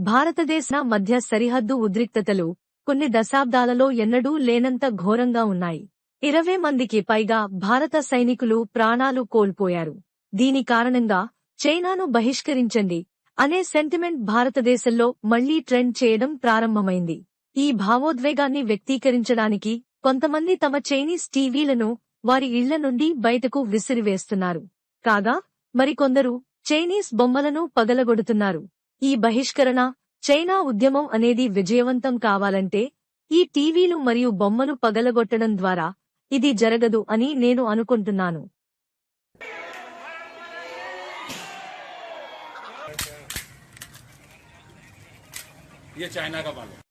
భారతదేశ మధ్య సరిహద్దు ఉద్రిక్తతలు కొన్ని దశాబ్దాలలో ఎన్నడూ లేనంత ఘోరంగా ఉన్నాయి. ఇరవై మందికి పైగా భారత సైనికులు ప్రాణాలు కోల్పోయారు. దీని కారణంగా చైనాను బహిష్కరించండి అనే సెంటిమెంట్ భారతదేశంలో మళ్ళీ ట్రెండ్ చేయడం ప్రారంభమైంది. ఈ భావోద్వేగాన్ని వ్యక్తీకరించడానికి కొంతమంది తమ చైనీస్ టీవీలను వారి ఇళ్ళ నుండి బయటకు విసిరివేస్తున్నారు. కాగా మరికొందరు చైనీస్ బొమ్మలను పగలగొడుతున్నారు. ఈ బహిష్కరణ చైనా ఉద్యమం అనేది విజయవంతం కావాలంటే ఈ టీవీలు మరియు బొమ్మలు పగలగొట్టడం ద్వారా ఇది జరగదు అని నేను అనుకుంటున్నాను.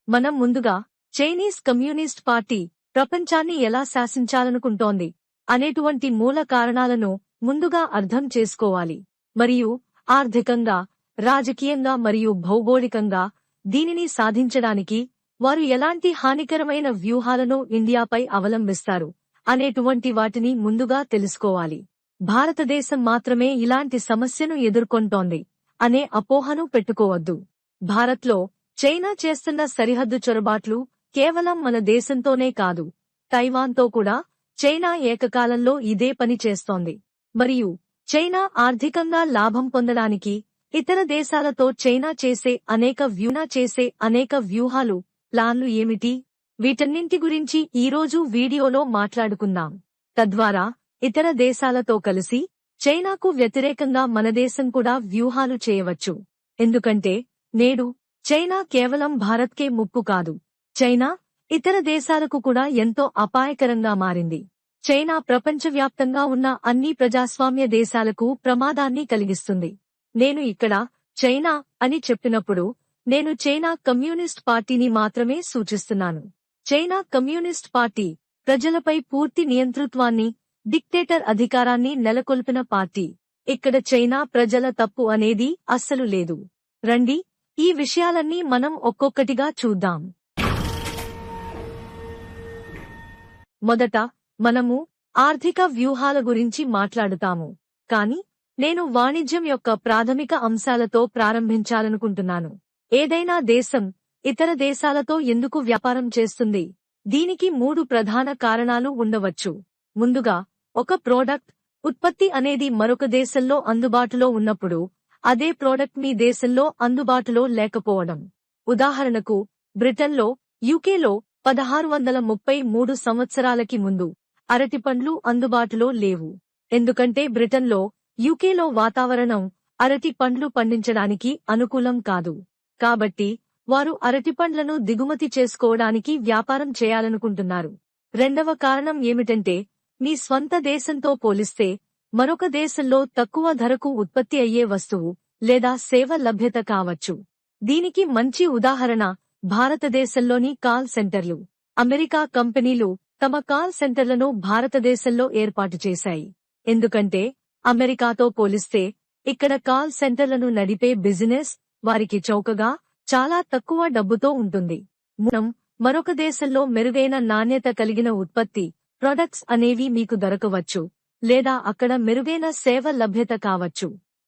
మనం ముందుగా చైనీస్ కమ్యూనిస్ట్ పార్టీ ప్రపంచాన్ని ఎలా శాసించాలనుకుంటోంది అనేటువంటి మూల కారణాలను ముందుగా అర్థం చేసుకోవాలి. మరియు ఆర్థికంగా రాజకీయంగా మరియు భౌగోళికంగా దీనిని సాధించడానికి వారు ఎలాంటి హానికరమైన వ్యూహాలను ఇండియాపై అవలంబిస్తారు అనేటువంటి వాటిని ముందుగా తెలుసుకోవాలి. భారతదేశం మాత్రమే ఇలాంటి సమస్యను ఎదుర్కొంటోంది అనే అపోహను పెట్టుకోవద్దు. భారత్లో చైనా చేస్తున్న సరిహద్దు చొరబాట్లు కేవలం మన దేశంతోనే కాదు తైవాన్తో కూడా చైనా ఏకకాలంలో ఇదే పని చేస్తోంది. మరియు చైనా ఆర్థికంగా లాభం పొందడానికి ఇతర దేశాలతో చైనా చేసే అనేక వ్యూనా చేసే అనేక వ్యూహాలు ప్లాన్లు ఏమిటి? వీటన్నింటి గురించి ఈరోజు వీడియోలో మాట్లాడుకుందాం. తద్వారా ఇతర దేశాలతో కలిసి చైనాకు వ్యతిరేకంగా మన దేశం కూడా వ్యూహాలు చేయవచ్చు. ఎందుకంటే నేడు చైనా కేవలం భారత్కే ముప్పు కాదు. చైనా ఇతర దేశాలకు కూడా ఎంతో అపాయకరంగా మారింది. చైనా ప్రపంచవ్యాప్తంగా ఉన్న అన్ని ప్రజాస్వామ్య దేశాలకు ప్రమాదాన్ని కలిగిస్తుంది. నేను ఇక్కడ చైనా అని చెప్పినప్పుడు నేను చైనా కమ్యూనిస్ట్ పార్టీని మాత్రమే సూచిస్తున్నాను. చైనా కమ్యూనిస్ట్ పార్టీ ప్రజలపై పూర్తి నియంతృత్వాన్ని డిక్టేటర్ అధికారాన్ని నెలకొల్పిన పార్టీ. ఇక్కడ చైనా ప్రజల తప్పు అనేది అస్సలు లేదు. రండి ఈ విషయాలన్నీ మనం ఒక్కొక్కటిగా చూద్దాం. మొదట మనము ఆర్థిక వ్యూహాల గురించి మాట్లాడుతాము. కాని నేను వాణిజ్యం యొక్క ప్రాథమిక అంశాలతో ప్రారంభించాలనుకుంటున్నాను. ఏదైనా దేశం ఇతర దేశాలతో ఎందుకు వ్యాపారం చేస్తుంది? దీనికి మూడు ప్రధాన కారణాలు ఉండవచ్చు. ముందుగా ఒక ప్రోడక్ట్ ఉత్పత్తి అనేది మరొక దేశంలో అందుబాటులో ఉన్నప్పుడు అదే ప్రోడక్ట్ మీ దేశంలో అందుబాటులో లేకపోవడం. ఉదాహరణకు బ్రిటన్లో యూకేలో పదహారు వందల ముప్పై మూడు సంవత్సరాలకి ముందు అరటిపండ్లు అందుబాటులో లేవు. ఎందుకంటే బ్రిటన్లో యూకేలో వాతావరణం అరటి పండ్లు పండించడానికి అనుకూలం కాదు. కాబట్టి వారు అరటిపండ్లను దిగుమతి చేసుకోవడానికి వ్యాపారం చేయాలనుకుంటున్నారు. రెండవ కారణం ఏమిటంటే మీ స్వంత దేశంతో పోలిస్తే మరొక దేశంలో తక్కువ ధరకు ఉత్పత్తి అయ్యే వస్తువు లేదా సేవ లభ్యత కావచ్చు. దీనికి మంచి ఉదాహరణ భారతదేశంలోని కాల్ సెంటర్లు. అమెరికా కంపెనీలు తమ కాల్ సెంటర్లను భారతదేశంలో ఏర్పాటు చేశాయి. ఎందుకంటే అమెరికాతో పోలిస్తే ఇక్కడ కాల్ సెంటర్లను నడిపే బిజినెస్ వారికి చౌకగా చాలా తక్కువ డబ్బుతో ఉంటుంది. మనం మరొక దేశంలో మెరుగైన నాణ్యత కలిగిన ఉత్పత్తి ప్రొడక్ట్స్ అనేవి మీకు దొరకవచ్చు లేదా అక్కడ మెరుగైన సేవ లభ్యత కావచ్చు.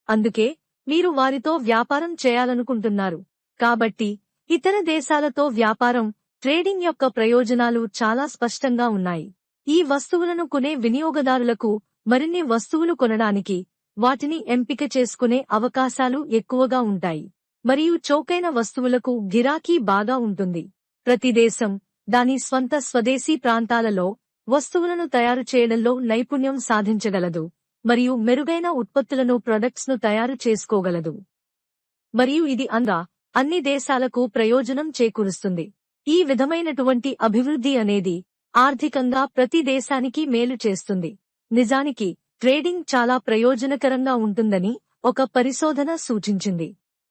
అందుకే మీరు వారితో వ్యాపారం చేయాలనుకుంటున్నారు. కాబట్టి ఇతర దేశాలతో వ్యాపారం ట్రేడింగ్ యొక్క ప్రయోజనాలు చాలా స్పష్టంగా ఉన్నాయి. ఈ వస్తువులను కొనే వినియోగదారులకు మరిన్ని వస్తువులు కొనడానికి వాటిని ఎంపిక చేసుకునే అవకాశాలు ఎక్కువగా ఉంటాయి. మరియు చౌకైన వస్తువులకు గిరాకీ బాగా ఉంటుంది. ప్రతి దేశం దాని స్వంత స్వదేశీ ప్రాంతాలలో వస్తువులను తయారు చేయడంలో నైపుణ్యం సాధించగలదు. మరియు మెరుగైన ఉత్పత్తులను ప్రొడక్ట్స్ను తయారు చేసుకోగలదు. మరియు ఇది అందా అన్ని దేశాలకు ప్రయోజనం చేకూరుస్తుంది. ఈ విధమైనటువంటి అభివృద్ధి అనేది ఆర్థికంగా ప్రతి దేశానికి మేలు చేస్తుంది. నిజానికి ట్రేడింగ్ చాలా ప్రయోజనకరంగా ఉంటుందని ఒక పరిశోధన సూచించింది.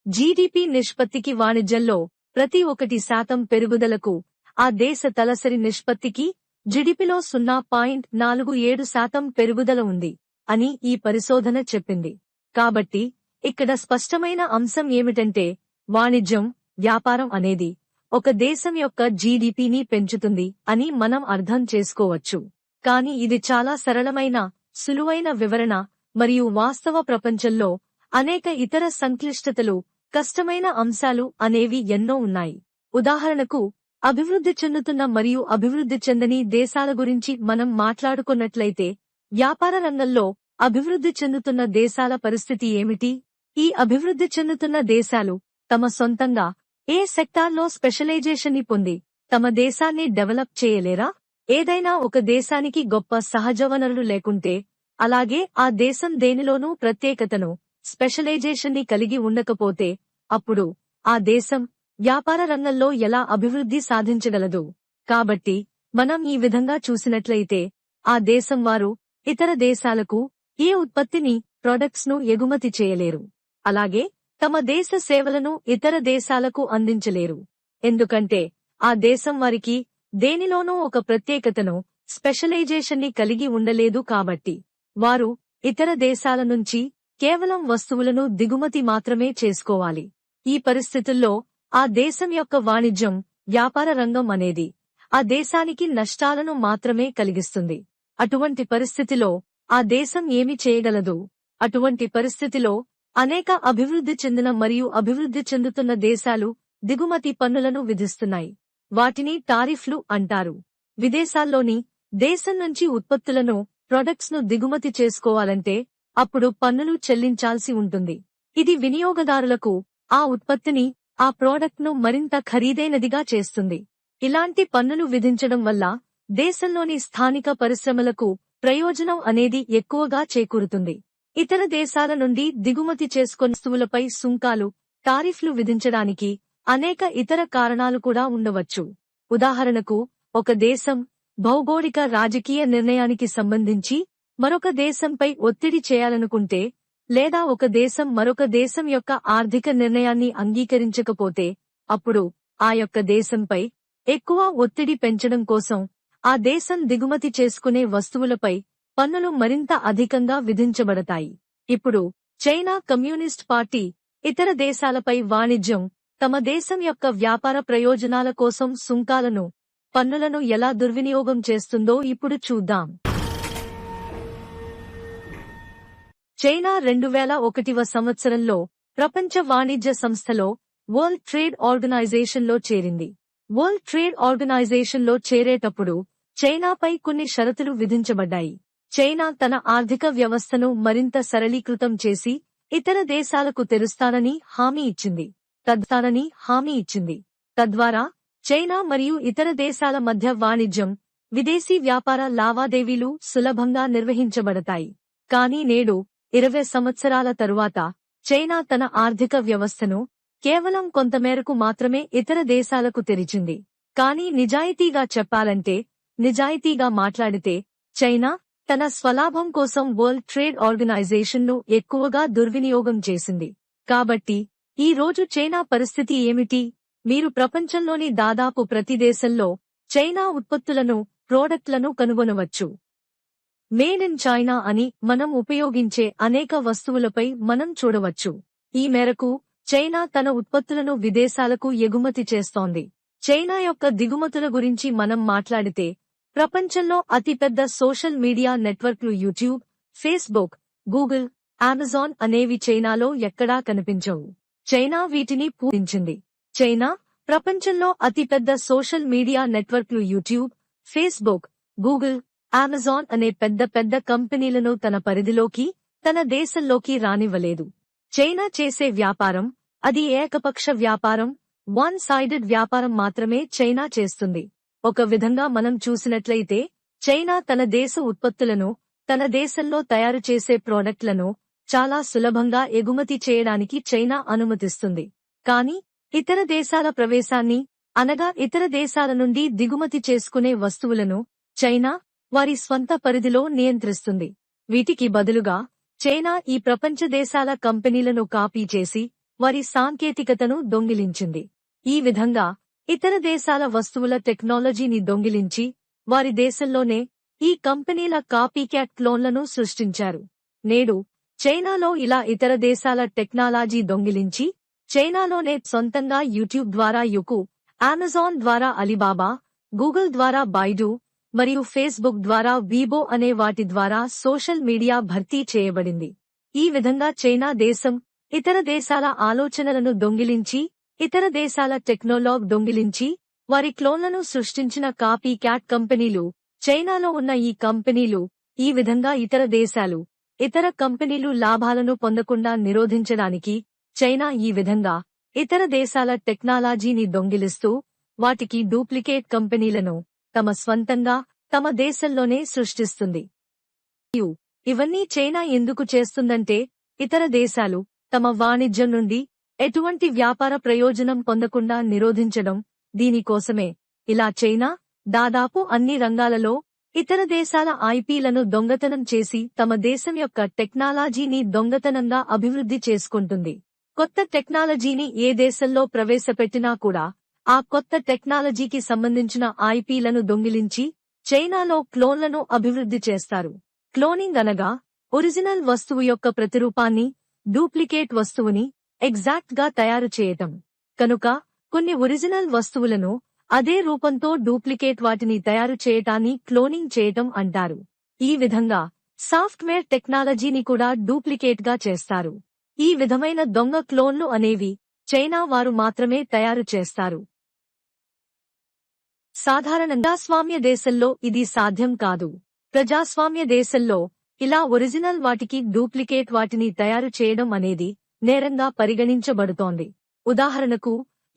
జీడీపీ నిష్పత్తికి వాణిజ్యంలో ప్రతి ఒకటి శాతం పెరుగుదలకు ఆ దేశ తలసరి నిష్పత్తికి జిడిపిలో సున్నా పాయింట్ నాలుగు ఏడు శాతం పెరుగుదల ఉంది అని ఈ పరిశోధన చెప్పింది. కాబట్టి ఇక్కడ స్పష్టమైన అంశం ఏమిటంటే వాణిజ్యం వ్యాపారం అనేది ఒక దేశం యొక్క జీడిపిని పెంచుతుంది అని మనం అర్థం చేసుకోవచ్చు. కాని ఇది చాలా సరళమైన సులువైన వివరణ మరియు వాస్తవ ప్రపంచంలో అనేక ఇతర సంక్లిష్టతలు కష్టమైన అంశాలు అనేవి ఎన్నో ఉన్నాయి. ఉదాహరణకు అభివృద్ధి చెందుతున్న మరియు అభివృద్ధి చెందని దేశాల గురించి మనం మాట్లాడుకున్నట్లయితే వ్యాపార రంగంలో అభివృద్ధి చెందుతున్న దేశాల పరిస్థితి ఏమిటి? ఈ అభివృద్ధి చెందుతున్న దేశాలు తమ సొంతంగా ఏ సెక్టార్లో స్పెషలైజేషన్ని పొంది తమ దేశాన్ని డెవలప్ చేయలేరా? ఏదైనా ఒక దేశానికి గొప్ప సహజ వనరులు లేకుంటే అలాగే ఆ దేశం దేనిలోనూ ప్రత్యేకతను స్పెషలైజేషన్ని కలిగి ఉండకపోతే అప్పుడు ఆ దేశం వ్యాపార రంగంలో ఎలా అభివృద్ధి సాధించగలదు. కాబట్టి మనం ఈ విధంగా చూసినట్లయితే ఆ దేశం వారు ఇతర దేశాలకు ఏ ఉత్పత్తిని ప్రొడక్ట్స్ను ఎగుమతి చేయలేరు. అలాగే తమ దేశ సేవలను ఇతర దేశాలకు అందించలేరు. ఎందుకంటే ఆ దేశం వారికి దేనిలోనూ ఒక ప్రత్యేకతను స్పెషలైజేషన్ని కలిగి ఉండలేదు కాబట్టి. వారు ఇతర దేశాల నుంచి కేవలం వస్తువులను దిగుమతి మాత్రమే చేసుకోవాలి. ఈ పరిస్థితుల్లో ఆ దేశం యొక్క వాణిజ్యం వ్యాపార రంగం అనేది ఆ దేశానికి నష్టాలను మాత్రమే కలిగిస్తుంది. అటువంటి పరిస్థితిలో ఆ దేశం ఏమి చేయగలదు? అటువంటి పరిస్థితిలో అనేక అభివృద్ధి చెందిన మరియు అభివృద్ధి చెందుతున్న దేశాలు దిగుమతి పన్నులను విధిస్తున్నాయి. వాటిని టారిఫ్లు అంటారు. విదేశాల్లోని దేశం నుంచి ఉత్పత్తులను ప్రొడక్ట్స్ను దిగుమతి చేసుకోవాలంటే అప్పుడు పన్నులు చెల్లించాల్సి ఉంటుంది. ఇది వినియోగదారులకు ఆ ఉత్పత్తిని ఆ ప్రోడక్ట్ను మరింత ఖరీదైనదిగా చేస్తుంది. ఇలాంటి పన్నులు విధించడం వల్ల దేశంలోని స్థానిక పరిశ్రమలకు ప్రయోజనం అనేది ఎక్కువగా చేకూరుతుంది. ఇతర దేశాల నుండి దిగుమతి చేసుకున్న వస్తువులపై సుంకాలు టారిఫ్లు విధించడానికి అనేక ఇతర కారణాలు కూడా ఉండవచ్చు. ఉదాహరణకు ఒక దేశం భౌగోళిక రాజకీయ నిర్ణయానికి సంబంధించి మరొక దేశంపై ఒత్తిడి చేయాలనుకుంటే లేదా ఒక దేశం మరొక దేశం యొక్క ఆర్థిక నిర్ణయాన్ని అంగీకరించకపోతే అప్పుడు ఆ యొక్క దేశంపై ఎక్కువ ఒత్తిడి పెంచడం కోసం ఆ దేశం దిగుమతి చేసుకునే వస్తువులపై పన్నులు మరింత అధికంగా విధించబడతాయి. ఇప్పుడు చైనా కమ్యూనిస్ట్ పార్టీ ఇతర దేశాలపై వాణిజ్యం తమ దేశం యొక్క వ్యాపార ప్రయోజనాల కోసం సుంకాలను పన్నులను ఎలా దుర్వినియోగం చేస్తుందో ఇప్పుడు చూద్దాం. చైనా రెండు వేల ఒకటివ సంవత్సరంలో ప్రపంచ వాణిజ్య సంస్థలో వరల్డ్ ట్రేడ్ ఆర్గనైజేషన్లో చేరింది. వరల్డ్ ట్రేడ్ ఆర్గనైజేషన్లో చేరేటప్పుడు చైనాపై కొన్ని షరతులు విధించబడ్డాయి. చైనా తన ఆర్థిక వ్యవస్థను మరింత సరళీకృతం చేసి ఇతర దేశాలకు తెరుస్తానని హామీ ఇచ్చింది. తద్వానని హామీ ఇచ్చింది. తద్వారా చైనా మరియు ఇతర దేశాల మధ్య వాణిజ్యం విదేశీ వ్యాపార లావాదేవీలు సులభంగా నిర్వహించబడతాయి. కానీ నేడు ఇరవై సంవత్సరాల తరువాత చైనా తన ఆర్థిక వ్యవస్థను కేవలం కొంతమేరకు మాత్రమే ఇతర దేశాలకు తెరిచింది. కానీ నిజాయితీగా చెప్పాలంటే నిజాయితీగా మాట్లాడితే చైనా తన స్వలాభం కోసం వరల్డ్ ట్రేడ్ ఆర్గనైజేషన్ను ఎక్కువగా దుర్వినియోగం చేసింది. కాబట్టి ఈ రోజు చైనా పరిస్థితి ఏమిటి? మీరు ప్రపంచంలోని దాదాపు ప్రతి దేశంలో చైనా ఉత్పత్తులను ప్రోడక్ట్లను కనుగొనవచ్చు. మేడ్ ఇన్ చైనా అని మనం ఉపయోగించే అనేక వస్తువులపై మనం చూడవచ్చు. ఈ మేరకు చైనా తన ఉత్పత్తులను విదేశాలకు ఎగుమతి చేస్తోంది. చైనా యొక్క దిగుమతుల గురించి మనం మాట్లాడితే ప్రపంచంలో అతిపెద్ద సోషల్ మీడియా నెట్వర్క్లు యూట్యూబ్ ఫేస్బుక్ గూగుల్ అమెజాన్ అనేవి చైనాలో ఎక్కడా కనిపించవు. చైనా వీటిని పూజించింది. చైనా ప్రపంచంలో అతిపెద్ద సోషల్ మీడియా నెట్వర్క్లు యూట్యూబ్ ఫేస్బుక్ గూగుల్ అమెజాన్ అనే పెద్ద పెద్ద కంపెనీలను తన పరిధిలోకి తన దేశంలోకి రానివ్వలేదు. చైనా చేసే వ్యాపారం అది ఏకపక్ష వ్యాపారం వన్ సైడెడ్ వ్యాపారం మాత్రమే చైనా చేస్తుంది. ఒక విధంగా మనం చూసినట్లయితే చైనా తన దేశ ఉత్పత్తులను తన దేశంలో తయారు చేసే ప్రోడక్ట్లను చాలా సులభంగా ఎగుమతి చేయడానికి చైనా అనుమతిస్తుంది. కానీ ఇతర దేశాల ప్రవేశాన్ని అనగా ఇతర దేశాల నుండి దిగుమతి చేసుకునే వస్తువులను చైనా వారి స్వంత పరిధిలో నియంత్రిస్తుంది. వీటికి బదులుగా చైనా ఈ ప్రపంచ దేశాల కంపెనీలను కాపీ చేసి వారి సాంకేతికతను దొంగిలించింది. ఈ విధంగా ఇతర దేశాల వస్తువుల టెక్నాలజీని దొంగిలించి వారి దేశంలోనే ఈ కంపెనీల కాపీ క్యాట్ క్లోన్లను సృష్టించారు. నేడు చైనాలో ఇలా ఇతర దేశాల టెక్నాలజీ దొంగిలించి చైనాలోనే సొంతంగా యూట్యూబ్ ద్వారా యుకు అమెజాన్ ద్వారా అలీబాబా గూగుల్ ద్వారా బైడు మరియు ఫేస్బుక్ ద్వారా వీబో అనే వాటి ద్వారా సోషల్ మీడియా భర్తీ చేయబడింది. ఈ విధంగా చైనా దేశం ఇతర దేశాల ఆలోచనలను దొంగిలించి ఇతర దేశాల టెక్నోలాగ్ దొంగిలించి వారి క్లోన్లను సృష్టించిన కాపీ క్యాట్ కంపెనీలు చైనాలో ఉన్న ఈ కంపెనీలు ఈ విధంగా ఇతర దేశాలు ఇతర కంపెనీలు లాభాలను పొందకుండా నిరోధించడానికి చైనా ఈ విధంగా ఇతర దేశాల టెక్నాలజీని దొంగిలిస్తూ వాటికి డూప్లికేట్ కంపెనీలను తమ స్వంతంగా తమ దేశంలోనే సృష్టిస్తుంది. ఇవన్నీ చైనా ఎందుకు చేస్తుందంటే ఇతర దేశాలు తమ వాణిజ్యం నుండి ఎటువంటి వ్యాపార ప్రయోజనం పొందకుండా నిరోధించడం దీనికోసమే. ఇలా చైనా దాదాపు అన్ని రంగాలలో ఇతర దేశాల ఐపీలను దొంగతనం చేసి తమ దేశం యొక్క టెక్నాలజీని దొంగతనంగా అభివృద్ధి చేసుకుంటుంది. కొత్త టెక్నాలజీని ఏ దేశంలో ప్రవేశపెట్టినా కూడా ఆ కొత్త టెక్నాలజీకి సంబంధించిన ఐపీలను దొంగిలించి చైనాలో క్లోన్లను అభివృద్ధి చేస్తారు. క్లోనింగ్ అనగా ఒరిజినల్ వస్తువు యొక్క ప్రతిరూపాన్ని డూప్లికేట్ వస్తువుని ఎగ్జాక్ట్గా తయారు చేయటం. కనుక కొన్ని ఒరిజినల్ వస్తువులను అదే రూపంతో డూప్లికేట్ వాటిని తయారు చేయటాన్ని క్లోనింగ్ చేయటం అంటారు. ఈ విధంగా సాఫ్ట్వేర్ టెక్నాలజీని కూడా డూప్లికేట్గా చేస్తారు. ఈ విధమైన దొంగ క్లోన్లు అనేవి చైనా వారు మాత్రమే తయారు చేస్తారు. సాధారణంగా స్వామ్య దేశంలో ఇది సాధ్యం కాదు. ప్రజాస్వామ్య దేశంలో ఇలా ఒరిజినల్ వాటికి డూప్లికేట్ వాటిని తయారు చేయడం అనేది నేరంగా పరిగణించబడుతోంది. ఉదాహరణకు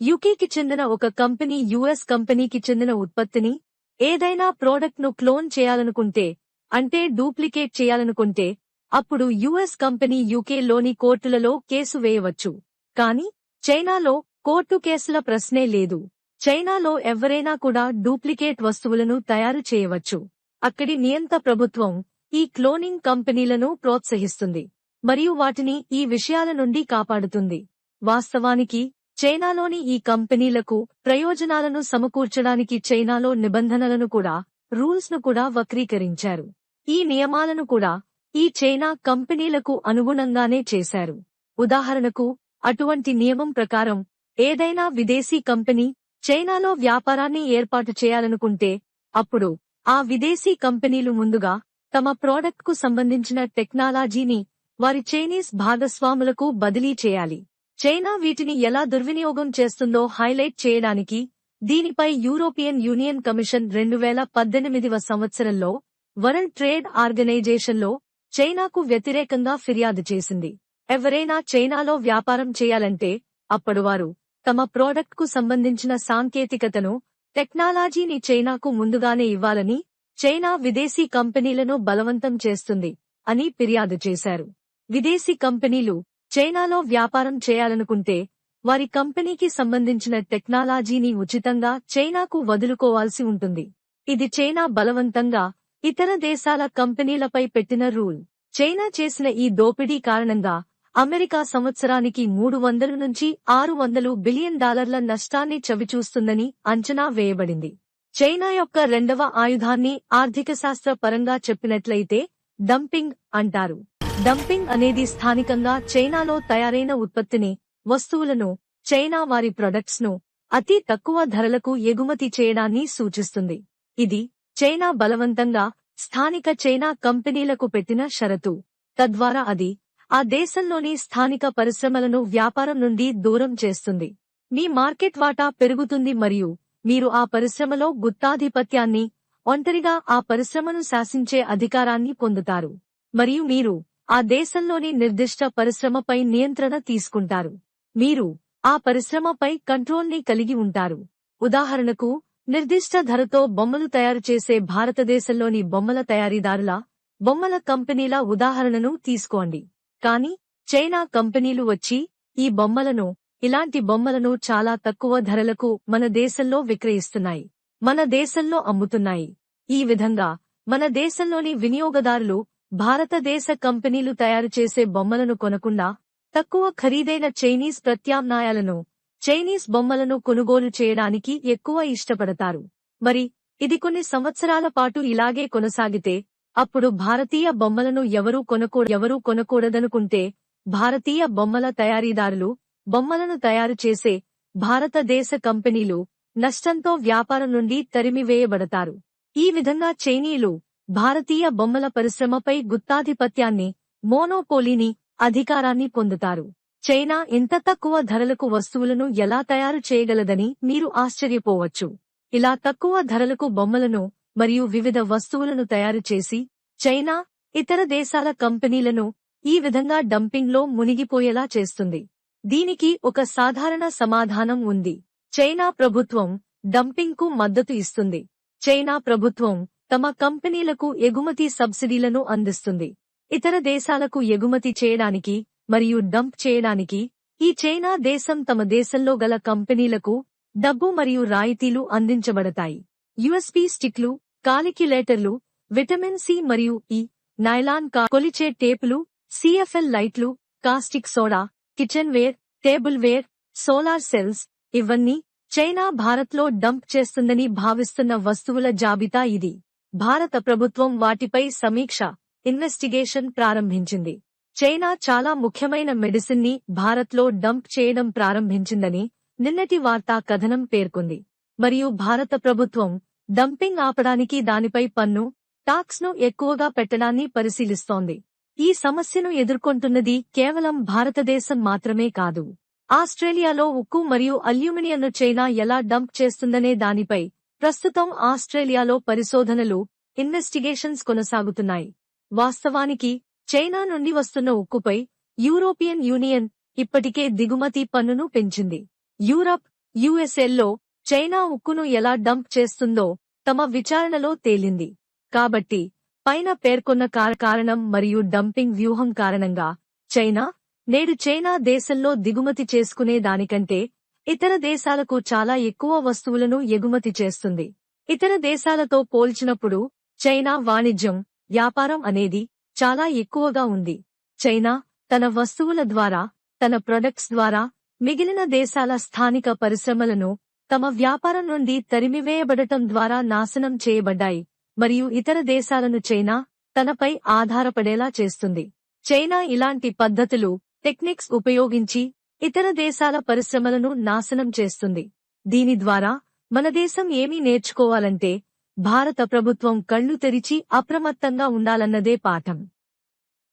యూకేకి చెందిన ఒక కంపెనీ యుఎస్ కంపెనీకి చెందిన ఉత్పత్తిని ఏదైనా ప్రోడక్ట్ను క్లోన్ చేయాలనుకుంటే అంటే డూప్లికేట్ చేయాలనుకుంటే అప్పుడు యుఎస్ కంపెనీ యూకేలోని కోర్టులలో కేసు వేయవచ్చు. కానీ చైనాలో కోర్టు కేసుల ప్రశ్నే లేదు. చైనాలో ఎవరైనా కూడా డూప్లికేట్ వస్తువులను తయారు చేయవచ్చు. అక్కడి నియంత ప్రభుత్వం ఈ క్లోనింగ్ కంపెనీలను ప్రోత్సహిస్తుంది. మరియు వాటిని ఈ విషయాల నుండి కాపాడుతుంది. వాస్తవానికి చైనాలోని ఈ కంపెనీలకు ప్రయోజనాలను సమకూర్చడానికి చైనాలో నిబంధనలను కూడా రూల్స్ను కూడా వక్రీకరించారు. ఈ నియమాలను కూడా ఈ చైనా కంపెనీలకు అనుగుణంగానే చేశారు. ఉదాహరణకు అటువంటి నియమం ప్రకారం ఏదైనా విదేశీ కంపెనీ చైనాలో వ్యాపారాన్ని ఏర్పాటు చేయాలనుకుంటే అప్పుడు ఆ విదేశీ కంపెనీలు ముందుగా తమ ప్రోడక్ట్కు సంబంధించిన టెక్నాలజీని వారి చైనీస్ భాగస్వాములకు బదిలీ చేయాలి. చైనా వీటిని ఎలా దుర్వినియోగం చేస్తుందో హైలైట్ చేయడానికి దీనిపై యూరోపియన్ యూనియన్ కమిషన్ రెండు వేల పద్దెనిమిదివ సంవత్సరంలో వరల్డ్ ట్రేడ్ ఆర్గనైజేషన్లో చైనాకు వ్యతిరేకంగా ఫిర్యాదు చేసింది. ఎవరైనా చైనాలో వ్యాపారం చేయాలంటే అప్పుడు వారు తమ ప్రోడక్ట్కు సంబంధించిన సాంకేతికతను టెక్నాలజీని చైనాకు ముందుగానే ఇవ్వాలని చైనా విదేశీ కంపెనీలను బలవంతం చేస్తుంది అని ఫిర్యాదు చేశారు. విదేశీ కంపెనీలు చైనాలో వ్యాపారం చేయాలనుకుంటే వారి కంపెనీకి సంబంధించిన టెక్నాలజీని ఉచితంగా చైనాకు వదులుకోవాల్సి ఉంటుంది. ఇది చైనా బలవంతంగా ఇతర దేశాల కంపెనీలపై పెట్టిన రూల్. చైనా చేసిన ఈ దోపిడీ కారణంగా అమెరికా సంవత్సరానికి మూడు వందల నుంచి ఆరు వందలు బిలియన్ డాలర్ల నష్టాన్ని చవిచూస్తుందని అంచనా వేయబడింది. చైనా యొక్క రెండవ ఆయుధాన్ని ఆర్థిక శాస్త్ర పరంగా చెప్పినట్లయితే డంపింగ్ అంటారు. డంపింగ్ అనేది స్థానికంగా చైనాలో తయారైన ఉత్పత్తిని వస్తువులను చైనా వారి ప్రొడక్ట్స్ను అతి తక్కువ ధరలకు ఎగుమతి చేయడాన్ని సూచిస్తుంది. ఇది చైనా బలవంతంగా స్థానిక చైనా కంపెనీలకు పెట్టిన షరతు. తద్వారా అది ఆ దేశంలోని స్థానిక పరిశ్రమలను వ్యాపారం నుండి దూరం చేస్తుంది. మీ మార్కెట్ వాటా పెరుగుతుంది మరియు మీరు ఆ పరిశ్రమలో గుత్తాధిపత్యాన్ని ఒంటరిగా ఆ పరిశ్రమను శాసించే అధికారాన్ని పొందుతారు. మరియు మీరు ఆ దేశంలోని నిర్దిష్ట పరిశ్రమపై నియంత్రణ తీసుకుంటారు. మీరు ఆ పరిశ్రమపై కంట్రోల్ని కలిగి ఉంటారు. ఉదాహరణకు నిర్దిష్ట ధరతో బొమ్మలు తయారు చేసే భారతదేశంలోని బొమ్మల తయారీదారుల బొమ్మల కంపెనీల ఉదాహరణను తీసుకోండి. కాని చైనా కంపెనీలు వచ్చి ఈ బొమ్మలను ఇలాంటి బొమ్మలను చాలా తక్కువ ధరలకు మన దేశంలో విక్రయిస్తున్నాయి. మన దేశంలో అమ్ముతున్నాయి. ఈ విధంగా మన దేశంలోని వినియోగదారులు భారతదేశ కంపెనీలు తయారు చేసే బొమ్మలను కొనకుండా తక్కువ ఖరీదైన చైనీస్ ప్రత్యామ్నాయాలను చైనీస్ బొమ్మలను కొనుగోలు చేయడానికి ఎక్కువ ఇష్టపడతారు. మరి ఇది కొన్ని సంవత్సరాల పాటు ఇలాగే కొనసాగితే అప్పుడు భారతీయ బొమ్మలను ఎవరూ కొనకూ ఎవరూ కొనకూడదనుకుంటే భారతీయ బొమ్మల తయారీదారులు బొమ్మలను తయారు చేసే భారతదేశ కంపెనీలు నష్టంతో వ్యాపారం నుండి తరిమివేయబడతారు. ఈ విధంగా చైనీయులు భారతీయ బొమ్మల పరిశ్రమపై గుత్తాధిపత్యాన్ని మోనోపోలీని అధికారాన్ని పొందుతారు. చైనా ఇంత తక్కువ ధరలకు వస్తువులను ఎలా తయారు చేయగలదని మీరు ఆశ్చర్యపోవచ్చు. ఇలా తక్కువ ధరలకు బొమ్మలను మరియు వివిధ వస్తువులను తయారు చేసి చైనా ఇతర దేశాల కంపెనీలను ఈ విధంగా డంపింగ్లో మునిగిపోయేలా చేస్తుంది. దీనికి ఒక సాధారణ సమాధానం ఉంది. చైనా ప్రభుత్వం డంపింగ్కు మద్దతు ఇస్తుంది. చైనా ప్రభుత్వం తమ కంపెనీలకు ఎగుమతి సబ్సిడీలను అందిస్తుంది. ఇతర దేశాలకు ఎగుమతి చేయడానికి మరియు డంప్ చేయడానికి ఈ చైనా దేశం తమ దేశంలో గల కంపెనీలకు డబ్బు మరియు రాయితీలు అందించబడతాయి. యుఎస్పి స్టిక్లు కాలిక్యులేటర్లు విటమిన్ సి మరియు ఈ నైలాన్ కా కొలిచే టేపులు సిఎఫ్ఎల్ లైట్లు caustic soda kitchenware tableware solar cells China China భారత్లో డంప్ చేస్తుందని భావిస్తున్న వస్తువుల జాబితా ఇది. భారత ప్రభుత్వం వాటిపై సమీక్ష ఇన్వెస్టిగేషన్ ప్రారంభించింది. చైనా చాలా ముఖ్యమైన మెడిసిన్ని భారత్లో డంప్ చేయడం ప్రారంభించిందని నిన్నటి వార్తా కథనం పేర్కొంది. మరియు భారత ప్రభుత్వం డంపింగ్ ఆపడానికి దానిపై పన్ను టాక్స్ను ఎక్కువగా పెట్టడాన్ని పరిశీలిస్తోంది. ఈ సమస్యను ఎదుర్కొంటున్నది కేవలం భారతదేశం మాత్రమే కాదు. ఆస్ట్రేలియాలో ఉక్కు మరియు అల్యూమినియంను చైనా ఎలా డంప్ చేస్తుందనే దానిపై ప్రస్తుతం ఆస్ట్రేలియాలో పరిశోధనలు ఇన్వెస్టిగేషన్స్ కొనసాగుతున్నాయి. వాస్తవానికి చైనా నుండి వస్తున్న ఉక్కుపై యూరోపియన్ యూనియన్ ఇప్పటికే దిగుమతి పన్నును పెంచింది. యూరప్ యుఎస్ఎల్లో చైనా ఉక్కును ఎలా డంప్ చేస్తుందో తమ విచారణలో తేలింది. కాబట్టి పైన పేర్కొన్న కారణం మరియు డంపింగ్ వ్యూహం కారణంగా చైనా నేడు చైనా దేశంలో దిగుమతి చేసుకునే దానికంటే ఇతర దేశాలకు చాలా ఎక్కువ వస్తువులను ఎగుమతి చేస్తుంది. ఇతర దేశాలతో పోల్చినప్పుడు చైనా వాణిజ్యం వ్యాపారం అనేది చాలా ఎక్కువగా ఉంది. చైనా తన వస్తువుల ద్వారా తన ప్రొడక్ట్స్ ద్వారా మిగిలిన దేశాల స్థానిక పరిశ్రమలను తమ వ్యాపారం నుండి తరిమివేయబడటం ద్వారా నాశనం చేయబడ్డాయి. మరియు ఇతర దేశాలను చైనా తనపై ఆధారపడేలా చేస్తుంది. చైనా ఇలాంటి పద్ధతులు టెక్నిక్స్ ఉపయోగించి ఇతర దేశాల పరిశ్రమలను నాశనం చేస్తుంది. దీని ద్వారా మన దేశం ఏమీ నేర్చుకోవాలంటే భారత ప్రభుత్వం కళ్ళు తెరిచి అప్రమత్తంగా ఉండాలన్నదే పాఠం.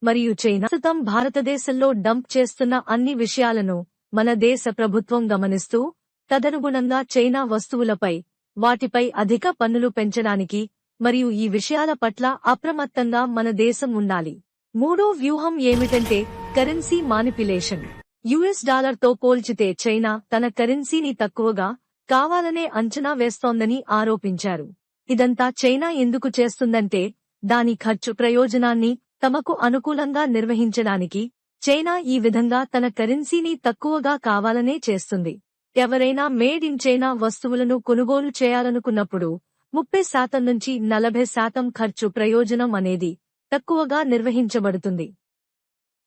మరియు చైనా ప్రస్తుతం భారతదేశంలో డంప్ చేస్తున్న అన్ని విషయాలను మన దేశ ప్రభుత్వం గమనిస్తూ తదనుగుణంగా చైనా వస్తువులపై వాటిపై అధిక పన్నులు పెంచడానికి మరియు ఈ విషయాల పట్ల అప్రమత్తంగా మన దేశం ఉండాలి. మూడో వ్యూహం ఏమిటంటే కరెన్సీ మానిపులేషన్ యుఎస్ డాలర్తో పోల్చితే చైనా తన కరెన్సీని తక్కువగా కావాలనే అంచనా వేస్తోందని ఆరోపించారు. ఇదంతా చైనా ఎందుకు చేస్తుందంటే దాని ఖర్చు ప్రయోజనాన్ని తమకు అనుకూలంగా నిర్వహించడానికి చైనా ఈ విధంగా తన కరెన్సీని తక్కువగా కావాలనే చేస్తుంది. ఎవరైనా మేడ్ ఇన్ చైనా వస్తువులను కొనుగోలు చేయాలనుకున్నప్పుడు ముప్పై శాతం నుంచి నలభై శాతం ఖర్చు ప్రయోజనం అనేది తక్కువగా నిర్వహించబడుతుంది.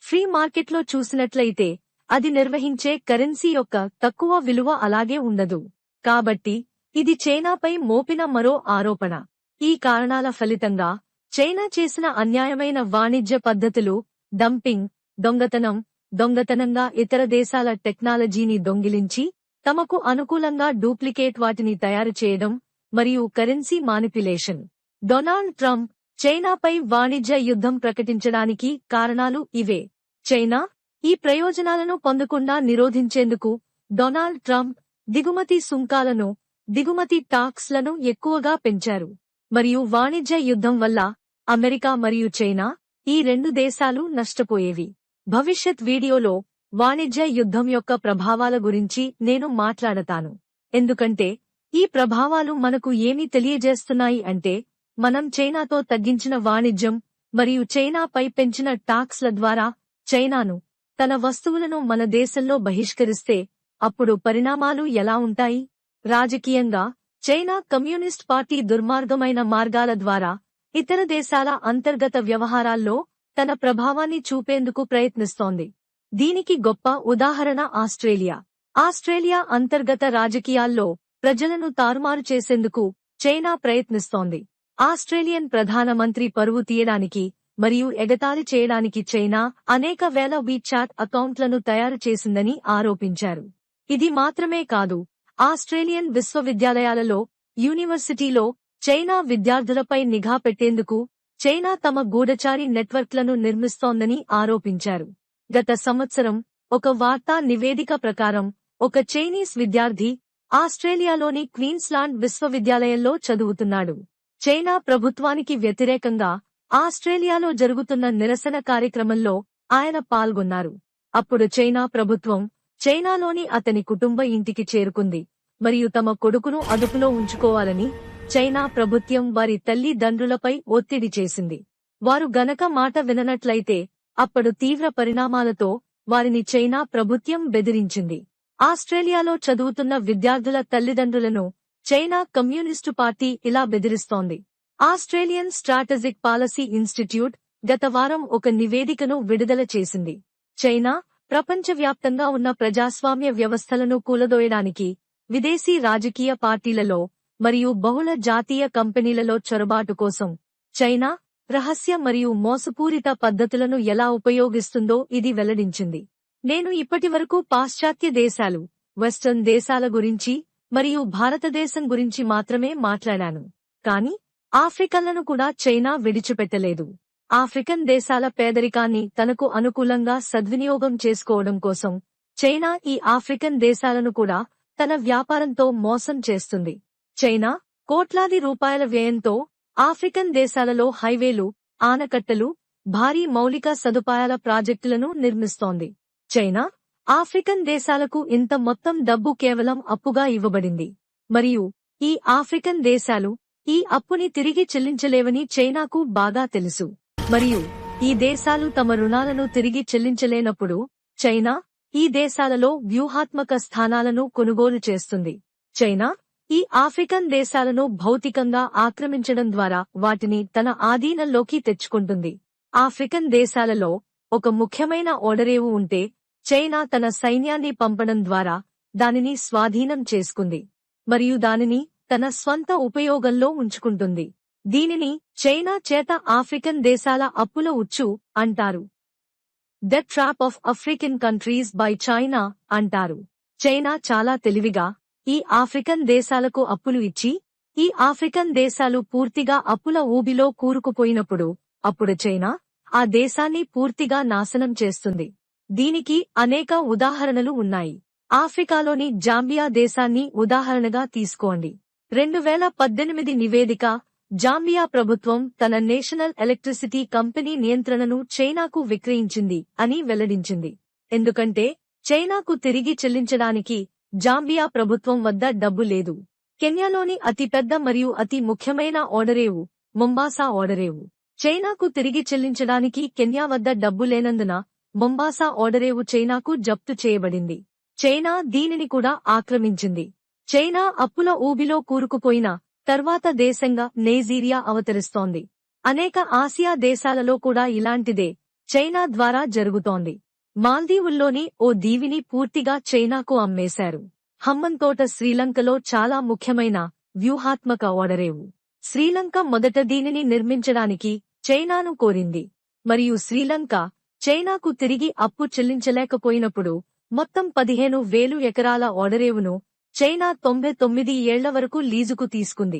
ఫ్రీ మార్కెట్లో చూసినట్లయితే అది నిర్వహించే కరెన్సీ యొక్క తక్కువ విలువ అలాగే ఉండదు. కాబట్టి ఇది చైనాపై మోపిన మరో ఆరోపణ. ఈ కారణాల ఫలితంగా చైనా చేసిన అన్యాయమైన వాణిజ్య పద్ధతులు డంపింగ్ దొంగతనం దొంగతనంగా ఇతర దేశాల టెక్నాలజీని దొంగిలించి తమకు అనుకూలంగా డూప్లికేట్ వాటిని తయారు చేయడం మరియు కరెన్సీ మానిపులేషన్ డొనాల్డ్ ట్రంప్ చైనాపై వాణిజ్య యుద్ధం ప్రకటించడానికి కారణాలు ఇవే. చైనా ఈ ప్రయోజనాలను పొందకుండా నిరోధించేందుకు డొనాల్డ్ ట్రంప్ దిగుమతి సుంకాలను దిగుమతి టాక్స్లను ఎక్కువగా పెంచారు. మరియు వాణిజ్య యుద్ధం వల్ల అమెరికా మరియు చైనా ఈ రెండు దేశాలు నష్టపోయేవి. భవిష్యత్ వీడియోలో వాణిజ్య యుద్ధం యొక్క ప్రభావాల గురించి నేను మాట్లాడతాను. ఎందుకంటే ఈ ప్రభావాలు మనకు ఏమి తెలియజేస్తున్నాయి అంటే మనం చైనాతో తగ్గించిన వాణిజ్యం మరియు చైనాపై పెంచిన టాక్స్ల ద్వారా చైనాను తన వస్తువులను మన దేశంలో బహిష్కరిస్తే అప్పుడు పరిణామాలు ఎలా ఉంటాయి? రాజకీయంగా చైనా కమ్యూనిస్ట్ పార్టీ దుర్మార్గమైన మార్గాల ద్వారా ఇతర దేశాల అంతర్గత వ్యవహారాల్లో తన ప్రభావాన్ని చూపేందుకు ప్రయత్నిస్తోంది. దీనికి గొప్ప ఉదాహరణ ఆస్ట్రేలియా. ఆస్ట్రేలియా అంతర్గత రాజకీయాల్లో ప్రజలను తారుమారు చేసేందుకు చైనా ప్రయత్నిస్తోంది. ఆస్ట్రేలియన్ ప్రధానమంత్రి పరువు తీయడానికి మరియు ఎగతాళి చేయడానికి చైనా అనేక వేల వీచాట్ అకౌంట్లను తయారు చేసిందని ఆరోపించారు. ఇది మాత్రమే కాదు ఆస్ట్రేలియన్ విశ్వవిద్యాలయాలలో యూనివర్సిటీలో చైనా విద్యార్థులపై నిఘా పెట్టేందుకు చైనా తమ గూఢచారి నెట్వర్క్లను నిర్మిస్తోందని ఆరోపించారు. గత సంవత్సరం ఒక వార్తా నివేదిక ప్రకారం ఒక చైనీస్ విద్యార్థి ఆస్ట్రేలియాలోని క్వీన్స్లాండ్ విశ్వవిద్యాలయంలో చదువుతున్నాడు. చైనా ప్రభుత్వానికి వ్యతిరేకంగా ఆస్ట్రేలియాలో జరుగుతున్న నిరసన కార్యక్రమంలో ఆయన పాల్గొన్నారు. అప్పుడు చైనా ప్రభుత్వం చైనాలోని అతని కుటుంబ ఇంటికి చేరుకుంది. మరియు తమ కొడుకును అదుపులో ఉంచుకోవాలని చైనా ప్రభుత్వం వారి తల్లిదండ్రులపై ఒత్తిడి చేసింది. వారు గనక మాట విననట్లయితే అప్పుడు తీవ్ర పరిణామాలతో వారిని చైనా ప్రభుత్వం బెదిరించింది. ఆస్ట్రేలియాలో చదువుతున్న విద్యార్థుల తల్లిదండ్రులను చైనా కమ్యూనిస్టు పార్టీ ఇలా బెదిరిస్తోంది. ఆస్ట్రేలియన్ స్ట్రాటజిక్ పాలసీ ఇన్స్టిట్యూట్ గత వారం ఒక నివేదికను విడుదల చేసింది. చైనా ప్రపంచవ్యాప్తంగా ఉన్న ప్రజాస్వామ్య వ్యవస్థలను కూలదోయడానికి విదేశీ రాజకీయ పార్టీలలో మరియు బహుళ జాతీయ కంపెనీలలో చొరబాటు కోసం చైనా రహస్య మరియు మోసపూరిత పద్ధతులను ఎలా ఉపయోగిస్తుందో ఇది వెల్లడించింది. నేను ఇప్పటివరకు పాశ్చాత్య దేశాలు వెస్టర్న్ దేశాల గురించి మరియు భారతదేశం గురించి మాత్రమే మాట్లాడాను. కానీ ఆఫ్రికన్లను కూడా చైనా విడిచిపెట్టలేదు. ఆఫ్రికన్ దేశాల పేదరికాన్ని తనకు అనుకూలంగా సద్వినియోగం చేసుకోవడం కోసం చైనా ఈ ఆఫ్రికన్ దేశాలను కూడా తన వ్యాపారంతో మోసం చేస్తుంది. చైనా కోట్లాది రూపాయల వ్యయంతో ఆఫ్రికన్ దేశాలలో హైవేలు ఆనకట్టలు భారీ మౌలిక సదుపాయాల ప్రాజెక్టులను నిర్మిస్తోంది. చైనా ఆఫ్రికన్ దేశాలకు ఇంత మొత్తం డబ్బు కేవలం అప్పుగా ఇవ్వబడింది. మరియు ఈ ఆఫ్రికన్ దేశాలు ఈ అప్పుని తిరిగి చెల్లించలేవని చైనాకు బాగా తెలుసు. మరియు ఈ దేశాలు తమ రుణాలను తిరిగి చెల్లించలేనప్పుడు చైనా ఈ దేశాలలో వ్యూహాత్మక స్థానాలను కొనుగోలు చేస్తుంది. చైనా ఈ ఆఫ్రికన్ దేశాలను భౌతికంగా ఆక్రమించడం ద్వారా వాటిని తన ఆధీనంలోకి తెచ్చుకుంటుంది. ఆఫ్రికన్ దేశాలలో ఒక ముఖ్యమైన ఓడరేవు ఉంటే చైనా తన సైన్యాన్ని పంపడం ద్వారా దానిని స్వాధీనం చేసుకుంది. మరియు దానిని తన స్వంత ఉపయోగంలో ఉంచుకుంటుంది. దీనిని చైనా చేత ఆఫ్రికన్ దేశాల అప్పుల ఉచ్చు అంటారు. The trap of African countries by China అంటారు. చైనా చాలా తెలివిగా ఈ ఆఫ్రికన్ దేశాలకు అప్పులు ఇచ్చి ఈ ఆఫ్రికన్ దేశాలు పూర్తిగా అప్పుల ఊబిలో కూరుకుపోయినప్పుడు అప్పుడు చైనా ఆ దేశాన్ని పూర్తిగా నాశనం చేస్తుంది. దీనికి అనేక ఉదాహరణలు ఉన్నాయి. ఆఫ్రికాలోని జాంబియా దేశాన్ని ఉదాహరణగా తీసుకోండి. రెండు వేల పద్దెనిమిది నివేదిక జాంబియా ప్రభుత్వం తన నేషనల్ ఎలక్ట్రిసిటీ కంపెనీ నియంత్రణను చైనాకు విక్రయించింది అని వెల్లడించింది. ఎందుకంటే చైనాకు తిరిగి చెల్లించడానికి జాంబియా ప్రభుత్వం వద్ద డబ్బు లేదు. కెన్యాలోని అతిపెద్ద మరియు అతి ముఖ్యమైన ఓడరేవు మొంబాసా ఓడరేవు చైనాకు తిరిగి చెల్లించడానికి కెన్యా వద్ద డబ్బు లేనందున మొంబాసా ఓడరేవు చైనాకు జప్తు చేయబడింది. చైనా దీనిని కూడా ఆక్రమించింది. చైనా అప్పుల ఊబిలో కూరుకుపోయిన తర్వాత దేశంగా నైజీరియా అవతరిస్తోంది. అనేక ఆసియా దేశాలలో కూడా ఇలాంటిదే చైనా ద్వారా జరుగుతోంది. మాల్దీవుల్లోని ఓ దీవిని పూర్తిగా చైనాకు అమ్మేశారు. హమ్మంతోట శ్రీలంకలో చాలా ముఖ్యమైన వ్యూహాత్మక ఓడరేవు. శ్రీలంక మొదట దీనిని నిర్మించడానికి చైనాను కోరింది. మరియు శ్రీలంక చైనాకు తిరిగి అప్పు చెల్లించలేకపోయినప్పుడు మొత్తం పదిహేను వేలు ఎకరాల ఓడరేవును చైనా తొంభై తొమ్మిది ఏళ్ళ వరకు లీజుకు తీసుకుంది.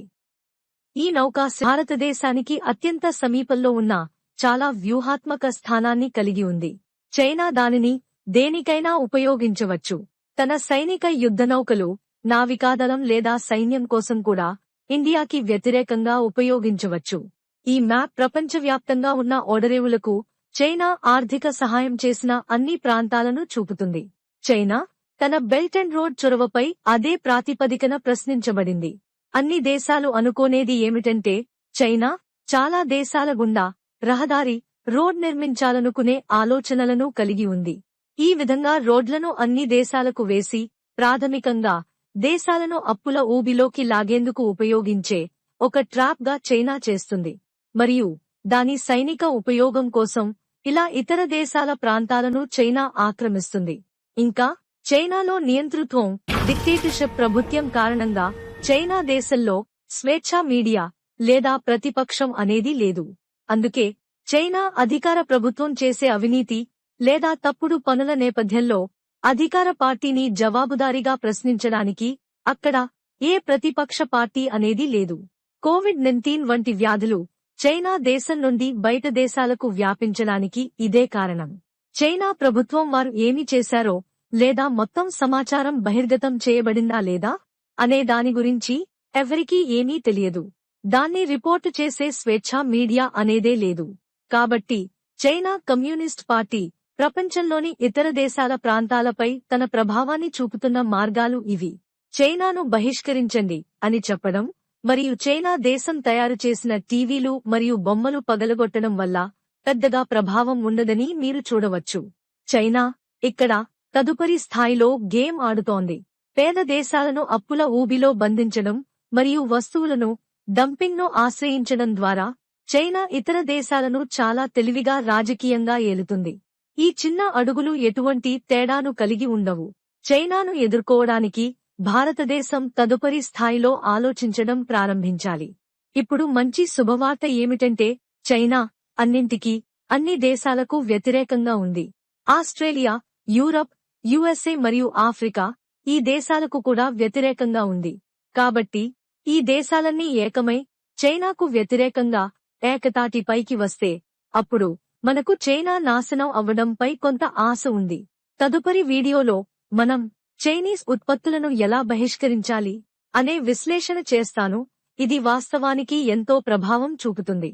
ఈ నౌక భారతదేశానికి అత్యంత సమీపంలో ఉన్న చాలా వ్యూహాత్మక స్థానాన్ని కలిగి ఉంది. చైనా దానిని దేనికైనా ఉపయోగించవచ్చు. తన సైనిక యుద్ధనౌకలు నావికాదళం లేదా సైన్యం కోసం కూడా ఇండియాకి వ్యతిరేకంగా ఉపయోగించవచ్చు. ఈ మ్యాప్ ప్రపంచవ్యాప్తంగా ఉన్న ఓడరేవులకు చైనా ఆర్థిక సహాయం చేసిన అన్ని ప్రాంతాలను చూపుతుంది. చైనా తన బెల్ట్ అండ్ రోడ్ చొరవపై అదే ప్రాతిపదికన ప్రశ్నించబడింది. అన్ని దేశాలు అనుకోనేది ఏమిటంటే చైనా చాలా దేశాల గుండా రహదారి రోడ్ నిర్మించాలనుకునే ఆలోచనలను కలిగి ఉంది. ఈ విధంగా రోడ్లను అన్ని దేశాలకు వేసి ప్రాథమికంగా దేశాలను అప్పుల ఊబిలోకి లాగేందుకు ఉపయోగించే ఒక ట్రాప్గా చైనా చేస్తుంది. మరియు దాని సైనిక ఉపయోగం కోసం ఇలా ఇతర దేశాల ప్రాంతాలను చైనా ఆక్రమిస్తుంది. ఇంకా చైనాలో నియంతృత్వం డిక్టేటర్షిప్ ప్రభుత్వం కారణంగా చైనా దేశంలో స్వేచ్ఛా మీడియా లేదా ప్రతిపక్షం అనేది లేదు. అందుకే చైనా అధికార ప్రభుత్వం చేసే అవినీతి లేదా తప్పుడు పనుల నేపథ్యంలో అధికార పార్టీని జవాబుదారీగా ప్రశ్నించడానికి అక్కడ ఏ ప్రతిపక్ష పార్టీ అనేది లేదు. కోవిడ్ నైన్టీన్ వంటి వ్యాధులు చైనా దేశం నుండి బయట దేశాలకు వ్యాపించడానికి ఇదే కారణం. చైనా ప్రభుత్వం వారు ఏమి చేశారో లేదా మొత్తం సమాచారం బహిర్గతం చేయబడిందా లేదా అనే దాని గురించి ఎవరికీ ఏమీ తెలియదు. దాన్ని రిపోర్టు చేసే స్వేచ్ఛ మీడియా అనేదే లేదు. కాబట్టి చైనా కమ్యూనిస్ట్ పార్టీ ప్రపంచంలోని ఇతర దేశాల ప్రాంతాలపై తన ప్రభావాన్ని చూపుతున్న మార్గాలు ఇవి. చైనాను బహిష్కరించండి అని చెప్పడం మరియు చైనా దేశం తయారు చేసిన టీవీలు మరియు బొమ్మలు పగలగొట్టడం వల్ల పెద్దగా ప్రభావం ఉండదని మీరు చూడవచ్చు. చైనా ఇక్కడ తదుపరి స్థాయిలో గేమ్ ఆడుతోంది. పేద దేశాలను అప్పుల ఊబిలో బంధించడం మరియు వస్తువులను డంపింగ్ను ఆశ్రయించడం ద్వారా చైనా ఇతర దేశాలను చాలా తెలివిగా రాజకీయంగా ఏలుతుంది. ఈ చిన్న అడుగులు ఎటువంటి తేడాను కలిగి ఉండవు. చైనాను ఎదుర్కోవడానికి భారతదేశం తదుపరి స్థాయిలో ఆలోచించడం ప్రారంభించాలి. ఇప్పుడు మంచి శుభవార్త ఏమిటంటే చైనా అన్నింటికీ అన్ని దేశాలకు వ్యతిరేకంగా ఉంది. ఆస్ట్రేలియా యూరప్ యుఎస్ఏ మరియు ఆఫ్రికా ఈ దేశాలకు కూడా వ్యతిరేకంగా ఉంది. కాబట్టి ఈ దేశాలన్నీ ఏకమై చైనాకు వ్యతిరేకంగా ఏకతాటిపైకి వస్తే అప్పుడు మనకు చైనా నాశనం అవ్వడంపై కొంత ఆశ ఉంది. తదుపరి వీడియోలో మనం చైనీస్ ఉత్పత్తులను ఎలా బహిష్కరించాలి అనే విశ్లేషణ చేస్తాను. ఇది వాస్తవానికి ఎంతో ప్రభావం చూపుతుంది.